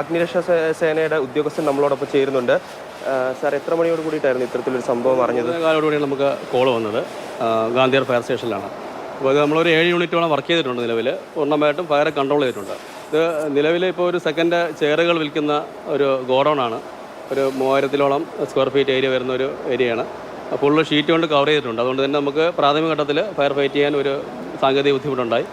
അഗ്നിരക്ഷാ സേനയുടെ ഉദ്യോഗസ്ഥൻ നമ്മളോടൊപ്പം ചേരുന്നുണ്ട്. സാർ എത്ര മണിയോട് കൂടിയിട്ടായിരുന്നു ഇത്തരത്തിലൊരു സംഭവം അറിഞ്ഞത്? കാലോടുകൂടിയാണ് നമുക്ക് കോൾ വന്നത്. ഗാന്ധിയർ ഫയർ സ്റ്റേഷനിലാണ്. അപ്പോൾ ഇത് നമ്മളൊരു ഏഴ് യൂണിറ്റോളം വർക്ക് ചെയ്തിട്ടുണ്ട് നിലവിൽ പൂർണമായിട്ടും ഫയർ കൺട്രോൾ ചെയ്തിട്ടുണ്ട്. ഇത് നിലവിൽ ഇപ്പോൾ ഒരു സെക്കൻഡ് ചെയറുകൾ വിൽക്കുന്ന ഒരു ഗോഡൗൺ ആണ് ഒരു മൂവായിരത്തിലോളം സ്ക്വയർ ഫീറ്റ് ഏരിയ വരുന്ന ഒരു ഏരിയയാണ്. ഫുള്ള് ഷീറ്റ് കൊണ്ട് കവർ ചെയ്തിട്ടുണ്ട്. അതുകൊണ്ട് തന്നെ നമുക്ക് പ്രാഥമിക ഘട്ടത്തിൽ ഫയർ ഫൈറ്റ് ചെയ്യാൻ ഒരു സാങ്കേതിക ബുദ്ധിമുട്ടുണ്ടായി.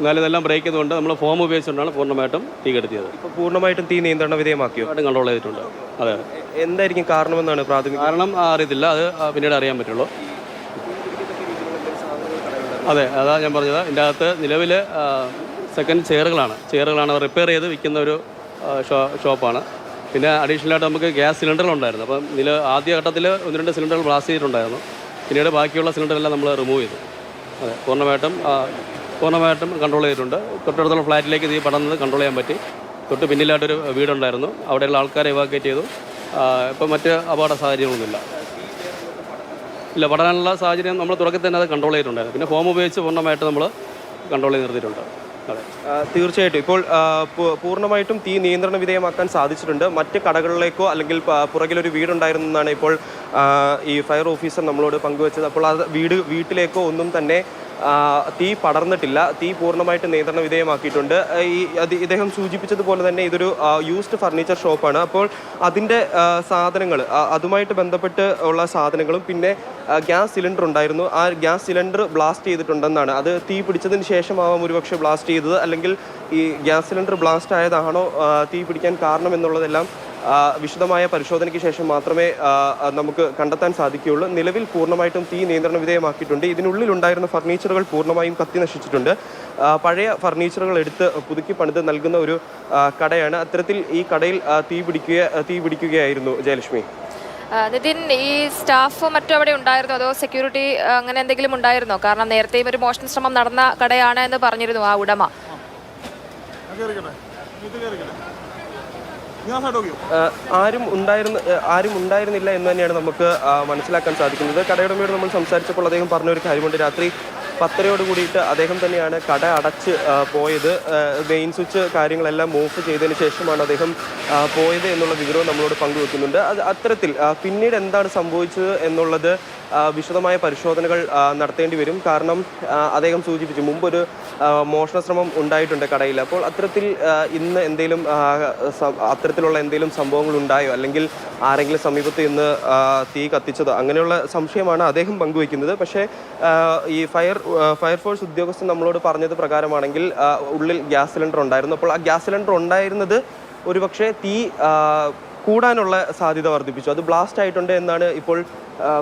എന്നാലും ഇതെല്ലാം ബ്രേക്ക് ചെയ്തുകൊണ്ട് നമ്മൾ ഫോം ഉപയോഗിച്ചുകൊണ്ടാണ് പൂർണമായിട്ടും തീ കെടുത്തിയത്. ഇപ്പോൾ പൂർണമായിട്ടും തീ നിയന്ത്രണ വിധേയമാക്കിയോ? പൂർണമായിട്ടും കൺട്രോൾ ചെയ്തിട്ടുണ്ട്. അതെ. എന്തായിരിക്കും കാരണമെന്നാണ് പ്രാഥമിക കാരണം ആ, അറിയത്തില്ല. അത് ആ, പിന്നീട് അറിയാൻ പറ്റുള്ളൂ. അതെ അതാ ഞാൻ പറഞ്ഞത്. ഇതിന്റെ അകത്ത് നിലവിൽ സെക്കൻഡ് ചെയറുകളാണ് ചെയറുകളാണ് റിപ്പയർ ചെയ്ത് വിൽക്കുന്ന ഒരു ആ, ഷോ ഷോപ്പാണ്. പിന്നെ അഡീഷണൽ ആയിട്ട് നമുക്ക് ഗ്യാസ് സിലിണ്ടറുകളുണ്ടായിരുന്നു അപ്പം നില ആദ്യ ഘട്ടത്തിൽ ഒന്ന് രണ്ട് സിലിണ്ടറുകൾ ബ്ലാസ്റ്റ് ചെയ്തിട്ടുണ്ടായിരുന്നു. പിന്നീട് ബാക്കിയുള്ള സിലിണ്ടറെല്ലാം നമ്മൾ റിമൂവ് ചെയ്തു. അതെ പൂർണമായിട്ടും ആ, പൂർണമായിട്ടും കൺട്രോൾ ചെയ്തിട്ടുണ്ട്. തൊട്ടടുത്തുള്ള ഫ്ലാറ്റിലേക്ക് തീ പടർന്നത് കൺട്രോൾ ചെയ്യാൻ പറ്റി. തൊട്ട് പിന്നിലായിട്ടൊരു വീടുണ്ടായിരുന്നു. അവിടെയുള്ള ആൾക്കാരെ ഇവാക്യുവേറ്റ് ചെയ്തു. ഇപ്പം മറ്റ് അപകട സാഹചര്യങ്ങളൊന്നുമില്ല. ഇല്ല പടരാനുള്ള സാഹചര്യം നമ്മൾ തുടക്കത്തിൽ തന്നെ അത് കൺട്രോൾ ചെയ്തിട്ടുണ്ടായിരുന്നു. പിന്നെ ഫോം ഉപയോഗിച്ച് പൂർണമായിട്ട് നമ്മൾ കൺട്രോൾ ചെയ്ത് നിർത്തിയിട്ടുണ്ട്. തീർച്ചയായിട്ടും. ഇപ്പോൾ പൂർണമായിട്ടും തീ നിയന്ത്രണ വിധേയമാക്കാൻ സാധിച്ചിട്ടുണ്ട്. മറ്റ് കടകളിലേക്കോ അല്ലെങ്കിൽ പുറകിലൊരു വീടുണ്ടായിരുന്നെന്നാണ് ഇപ്പോൾ ഈ ഫയർ ഓഫീസർ നമ്മളോട് പങ്കുവച്ചത്. അപ്പോൾ അത് വീട് വീട്ടിലേക്കോ ഒന്നും തന്നെ തീ പടർന്നിട്ടില്ല. തീ പൂർണമായിട്ട് നിയന്ത്രണ വിധേയമാക്കിയിട്ടുണ്ട്. ഈ ഇദ്ദേഹം സൂചിപ്പിച്ചതുപോലെ തന്നെ ഇതൊരു യൂസ്ഡ് ഫർണിച്ചർ ഷോപ്പാണ് അപ്പോൾ അതിന്റെ സാധനങ്ങൾ അതുമായിട്ട് ബന്ധപ്പെട്ട് ഉള്ള സാധനങ്ങളും പിന്നെ ഗ്യാസ് സിലിണ്ടർ ഉണ്ടായിരുന്നു. ആ ഗ്യാസ് സിലിണ്ടർ ബ്ലാസ്റ്റ് ചെയ്തിട്ടുണ്ടെന്നാണ്. അത് തീ പിടിച്ചതിന് ശേഷമാവാം ഒരുപക്ഷെ ബ്ലാസ്റ്റ് ചെയ്തത്. അല്ലെങ്കിൽ ഈ ഗ്യാസ് സിലിണ്ടർ ബ്ലാസ്റ്റ് ആയതാണോ തീ പിടിക്കാൻ കാരണം എന്നുള്ളതെല്ലാം വിശദമായ പരിശോധനയ്ക്ക് ശേഷം മാത്രമേ നമുക്ക് കണ്ടെത്താൻ സാധിക്കുകയുള്ളൂ. നിലവിൽ പൂർണമായിട്ടും തീ നിയന്ത്രണ വിധേയമാക്കിയിട്ടുണ്ട്. ഇതിനുള്ളിൽ ഉണ്ടായിരുന്ന ഫർണിച്ചറുകൾ പൂർണമായും കത്തി നശിച്ചിട്ടുണ്ട്. പഴയ ഫർണിച്ചറുകൾ എടുത്ത് പുതുക്കി പണിത് നൽകുന്ന ഒരു കടയാണ്. അത്തരത്തിൽ ഈ കടയിൽ തീ പിടിക്കുക തീ പിടിക്കുകയായിരുന്നു ജയലക്ഷ്മി. നിതിൻ ഈ സ്റ്റാഫ് മറ്റും അവിടെ ഉണ്ടായിരുന്നു? അതോ സെക്യൂരിറ്റി അങ്ങനെ എന്തെങ്കിലും ഉണ്ടായിരുന്നോ? കാരണം നേരത്തെയും ഒരു മോഷണ ശ്രമം നടന്ന കടയാണ് എന്ന് പറഞ്ഞിരുന്നു ആ ഉടമ. ആരും ഉണ്ടായിരുന്ന ആരും ഉണ്ടായിരുന്നില്ല എന്ന് തന്നെയാണ് നമുക്ക് മനസ്സിലാക്കാൻ സാധിക്കുന്നത്. കടയുടമയോട് നമ്മൾ സംസാരിച്ചപ്പോൾ അദ്ദേഹം പറഞ്ഞ ഒരു കാര്യമുണ്ട്. രാത്രി പത്തരയോട് കൂടിയിട്ട് അദ്ദേഹം തന്നെയാണ് കട അടച്ച് പോയത്. മെയിൻ സ്വിച്ച് കാര്യങ്ങളെല്ലാം ഓഫ് ചെയ്തതിന് ശേഷമാണ് അദ്ദേഹം പോയത് എന്നുള്ള വിവരവും നമ്മളോട് പങ്കുവെക്കുന്നുണ്ട്. അത് അത്തരത്തിൽ പിന്നീട് എന്താണ് സംഭവിച്ചത് എന്നുള്ളത് വിശദമായ പരിശോധനകൾ നടത്തേണ്ടി വരും. കാരണം അദ്ദേഹം സൂചിപ്പിച്ചു മുമ്പൊരു മോഷണശ്രമം ഉണ്ടായിട്ടുണ്ട് കടയിൽ. അപ്പോൾ അത്തരത്തിൽ ഇന്ന് എന്തെങ്കിലും അത്തരത്തിലുള്ള എന്തെങ്കിലും സംഭവങ്ങൾ ഉണ്ടായോ? അല്ലെങ്കിൽ ആരെങ്കിലും സമീപത്ത് ഇന്ന് തീ കത്തിച്ചതോ? അങ്ങനെയുള്ള സംശയമാണ് അദ്ദേഹം പങ്കുവയ്ക്കുന്നത് പക്ഷേ ഈ ഫയർ ഫയർഫോഴ്സ് ഉദ്യോഗസ്ഥൻ നമ്മളോട് പറഞ്ഞത് പ്രകാരമാണെങ്കിൽ ഉള്ളിൽ ഗ്യാസ് സിലിണ്ടർ ഉണ്ടായിരുന്നു. അപ്പോൾ ആ ഗ്യാസ് സിലിണ്ടർ ഉണ്ടായിരുന്നത് ഒരുപക്ഷെ തീ കൂടാനുള്ള സാധ്യത വർദ്ധിപ്പിച്ചു. അത് ബ്ലാസ്റ്റ് ആയിട്ടുണ്ട് എന്നാണ് ഇപ്പോൾ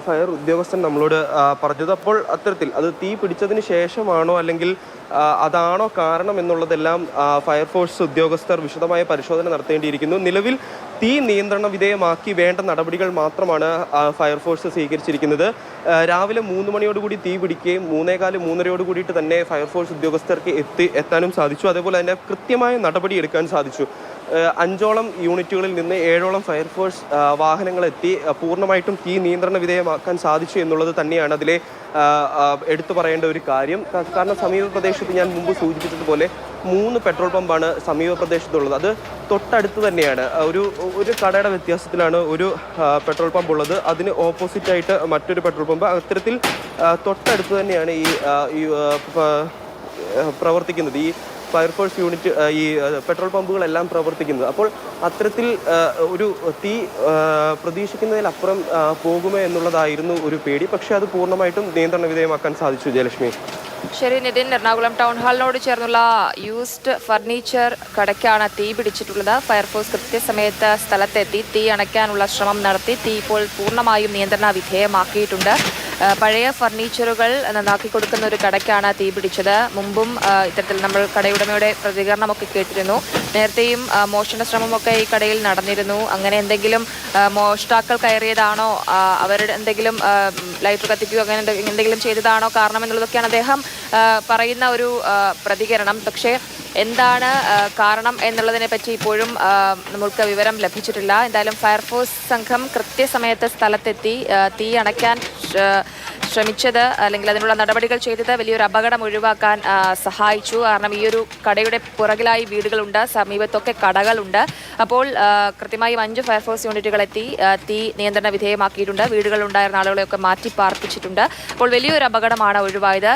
ഫയർ ഉദ്യോഗസ്ഥൻ നമ്മളോട് പറഞ്ഞത്. അപ്പോൾ അത്തരത്തിൽ അത് തീ പിടിച്ചതിന് ശേഷമാണോ അല്ലെങ്കിൽ അതാണോ കാരണം എന്നുള്ളതെല്ലാം ഫയർഫോഴ്സ് ഉദ്യോഗസ്ഥർ വിശദമായ പരിശോധന നടത്തേണ്ടിയിരിക്കുന്നു. നിലവിൽ തീ നിയന്ത്രണ വിധേയമാക്കി വേണ്ട നടപടികൾ മാത്രമാണ് ഫയർഫോഴ്സ് സ്വീകരിച്ചിരിക്കുന്നത്. രാവിലെ മൂന്ന് മണിയോടുകൂടി തീ പിടിക്കുകയും മൂന്നേകാൽ മൂന്നരയോട് കൂടിയിട്ട് തന്നെ ഫയർഫോഴ്സ് ഉദ്യോഗസ്ഥർക്ക് എത്തി എത്താനും സാധിച്ചു. അതേപോലെ തന്നെ കൃത്യമായ നടപടി എടുക്കാൻ സാധിച്ചു. അഞ്ചോളം യൂണിറ്റുകളിൽ നിന്ന് ഏഴോളം ഫയർഫോഴ്സ് വാഹനങ്ങളെത്തി. പൂർണമായിട്ടും തീ നിയന്ത്രണ വിധേയമാക്കാൻ സാധിച്ചു എന്നുള്ളത് തന്നെയാണ് അതിലെ എടുത്തു പറയേണ്ട ഒരു കാര്യം. കാരണം സമീപ പ്രദേശത്ത് ഞാൻ മുമ്പ് സൂചിപ്പിച്ചതുപോലെ മൂന്ന് പെട്രോൾ പമ്പാണ് സമീപ പ്രദേശത്തുള്ളത്. അത് തൊട്ടടുത്ത് തന്നെയാണ്. ഒരു ഒരു കടയുടെ വ്യത്യാസത്തിലാണ് ഒരു പെട്രോൾ പമ്പ് ഉള്ളത്. അതിന് ഓപ്പോസിറ്റായിട്ട് മറ്റൊരു പെട്രോൾ പമ്പ്. അത്തരത്തിൽ തൊട്ടടുത്ത് തന്നെയാണ് ഈ പ്രവർത്തിക്കുന്നത്. ഈ ഫയർഫോഴ്സ് യൂണിറ്റ് ഈ പെട്രോൾ പമ്പുകളെല്ലാം പ്രവർത്തിക്കുന്നത്. അപ്പോൾ അത്തരത്തിൽ ഒരു തീ പ്രതീക്ഷിക്കുന്നതിലപ്പുറം പോകുമോ എന്നുള്ളതായിരുന്നു ഒരു പേടി. പക്ഷേ അത് പൂർണമായിട്ടും നിയന്ത്രണ വിധേയമാക്കാൻ സാധിച്ചു ജയലക്ഷ്മി. ശരി നിതിൻ എറണാകുളം ടൗൺ ഹാളിനോട് ചേർന്നുള്ള യൂസ്ഡ് ഫർണിച്ചർ കടയ്ക്കാണ് തീ പിടിച്ചിട്ടുള്ളത്. ഫയർഫോഴ്സ് കൃത്യസമയത്ത് സ്ഥലത്തെത്തി തീ അണയ്ക്കാനുള്ള ശ്രമം നടത്തി തീ ഇപ്പോൾ പൂർണമായും നിയന്ത്രണ വിധേയമാക്കിയിട്ടുണ്ട്. പഴയ ഫർണിച്ചറുകൾ നന്നാക്കി കൊടുക്കുന്ന ഒരു കടയ്ക്കാണ് തീ പിടിച്ചത്. മുമ്പും ഇത്തരത്തിൽ നമ്മൾ കടയുടമയുടെ പ്രതികരണമൊക്കെ കേട്ടിരുന്നു. നേരത്തെയും മോഷണ ശ്രമമൊക്കെ ഈ കടയിൽ നടന്നിരുന്നു. അങ്ങനെ എന്തെങ്കിലും മോഷ്ടാക്കൾ കയറിയതാണോ? അവരുടെ എന്തെങ്കിലും ലൈഫ് കത്തിക്കുകയോ അങ്ങനെ എന്തെങ്കിലും ചെയ്തതാണോ കാരണം എന്നുള്ളതൊക്കെയാണ് അദ്ദേഹം പറയുന്ന ഒരു പ്രതികരണം. പക്ഷേ എന്താണ് കാരണം എന്നുള്ളതിനെ പറ്റി ഇപ്പോഴും നമ്മൾക്ക് വിവരം ലഭിച്ചിട്ടില്ല. എന്തായാലും ഫയർഫോഴ്സ് സംഘം കൃത്യസമയത്ത് സ്ഥലത്തെത്തി തീ അണയ്ക്കാൻ ശ്രമിച്ചത്. അല്ലെങ്കിൽ അതിനുള്ള നടപടികൾ ചെയ്തത് വലിയൊരു അപകടം ഒഴിവാക്കാൻ സഹായിച്ചു. കാരണം ഈ ഒരു കടയുടെ പുറകിലായി വീടുകളുണ്ട് സമീപത്തൊക്കെ കടകളുണ്ട്. അപ്പോൾ കൃത്യമായി അഞ്ച് ഫയർഫോഴ്സ് യൂണിറ്റുകൾ എത്തി തീ നിയന്ത്രണ വിധേയമാക്കിയിട്ടുണ്ട്. വീടുകളിലുണ്ടായിരുന്ന ആളുകളെയൊക്കെ മാറ്റി പാർപ്പിച്ചിട്ടുണ്ട്. അപ്പോൾ വലിയൊരു അപകടമാണ് ഒഴിവായത്.